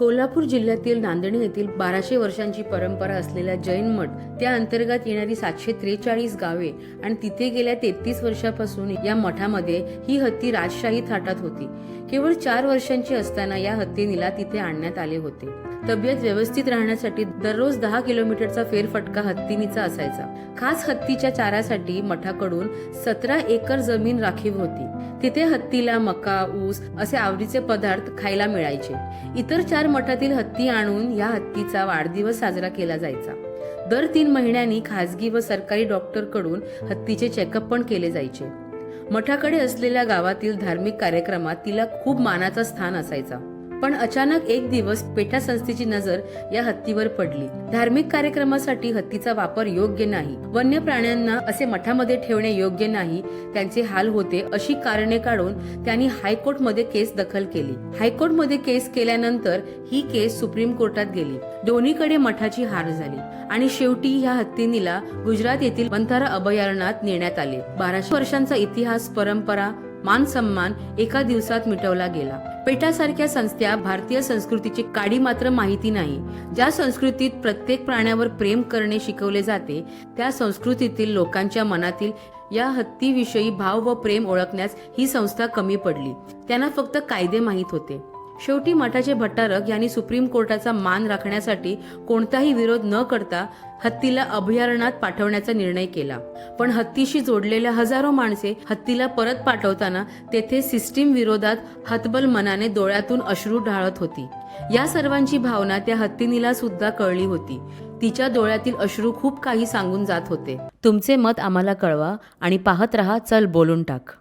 कोल्हापूर जिल्ह्यातील नांदणी येथील बाराशे वर्षांची परंपरा असलेल्या जैन मठ त्या अंतर्गत येणारी सातशे त्रेचाळीस गावे आणि तिथे गेल्या तेहतीस वर्षापासून या मठामध्ये ही हत्ती राजशाही थाटात होती. केवळ चार वर्षांची असताना या हत्तीनीला तिथे आणण्यात आले होते. तब्येत व्यवस्थित राहण्यासाठी दररोज दहा किलोमीटरचा फेरफटका हत्तीनीचा असायचा. खास हत्तीच्या चारासाठी मठाकडून सतरा एकर जमीन राखीव होती. तिथे हत्तीला मका ऊस असे आवडीचे पदार्थ खायला मिळायचे. इतर चार मठातील हत्ती आणून या हत्तीचा वाढदिवस साजरा केला जायचा. दर तीन महिन्यांनी खाजगी व सरकारी डॉक्टरकडून हत्तीचे चेकअप पण केले जायचे. मठाकडे असलेल्या गावातील धार्मिक कार्यक्रमात तिला खूप मानाचा स्थान असायचा. पण अचानक एक दिवस पेठा संस्थेची नजर या हत्तीवर पडली. धार्मिक कार्यक्रमासाठी हत्तीचा वापर योग्य नाही. वन्य प्राण्यांना असे मठामध्ये ठेवणे योग्य नाही. त्यांचे हाल होते अशी कारणे काढून त्यांनी हायकोर्टमध्ये केस दखल केली. हायकोर्टमध्ये केस केल्यानंतर ही केस सुप्रीम कोर्टात गेली. दोन्हीकडे मठाची हार झाली आणि शेवटी ह्या हत्तीनीला गुजरात येथील बंथारा अभयारण्यात नेण्यात आले. बाराशे वर्षांचा इतिहास परंपरा मान सन्मान एका दिवसात मिटवला गेला. पेटासारख्या संस्था भारतीय संस्कृतीची काडी मात्र माहिती नाही. ज्या संस्कृतीत प्रत्येक प्राण्यावर प्रेम करणे शिकवले जाते त्या संस्कृतीतील लोकांच्या मनातील या हत्तीविषयी भाव व प्रेम ओळखण्यास ही संस्था कमी पडली. त्यांना फक्त कायदे माहीत होते. शेवटी मठाचे भट्टारक यांनी सुप्रीम कोर्टाचा मान राखण्यासाठी कोणताही विरोध न करता हत्तीला अभयारण्यात पाठवण्याचा निर्णय केला. पण हत्तीशी जोडलेल्या हजारो माणसे हत्तीला परत पाठवताना तेथे सिस्टीम विरोधात हतबल मनाने डोळ्यातून अश्रू ढाळत होती. या सर्वांची भावना त्या हत्तीनीला सुद्धा कळली होती. तिच्या डोळ्यातील अश्रू खूप काही सांगून जात होते. तुमचे मत आम्हाला कळवा आणि पाहत रहा चल बोलून टाक.